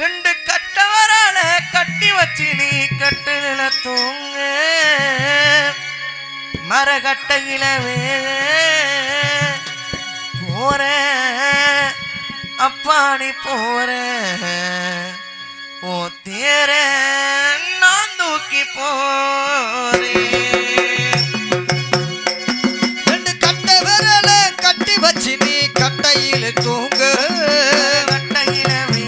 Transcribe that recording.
ரெண்டு கட்டவரால கட்டி வச்சு நீ கட்டு நிலத்தூங்க. மரகட்டையிலவே போற அப்பா நீ போற ஓ தேர நான் தூக்கி போறேன். ரெண்டு கட்டை கட்டி வச்சு நீ கட்டையில் தூங்கு. கட்டையிலவே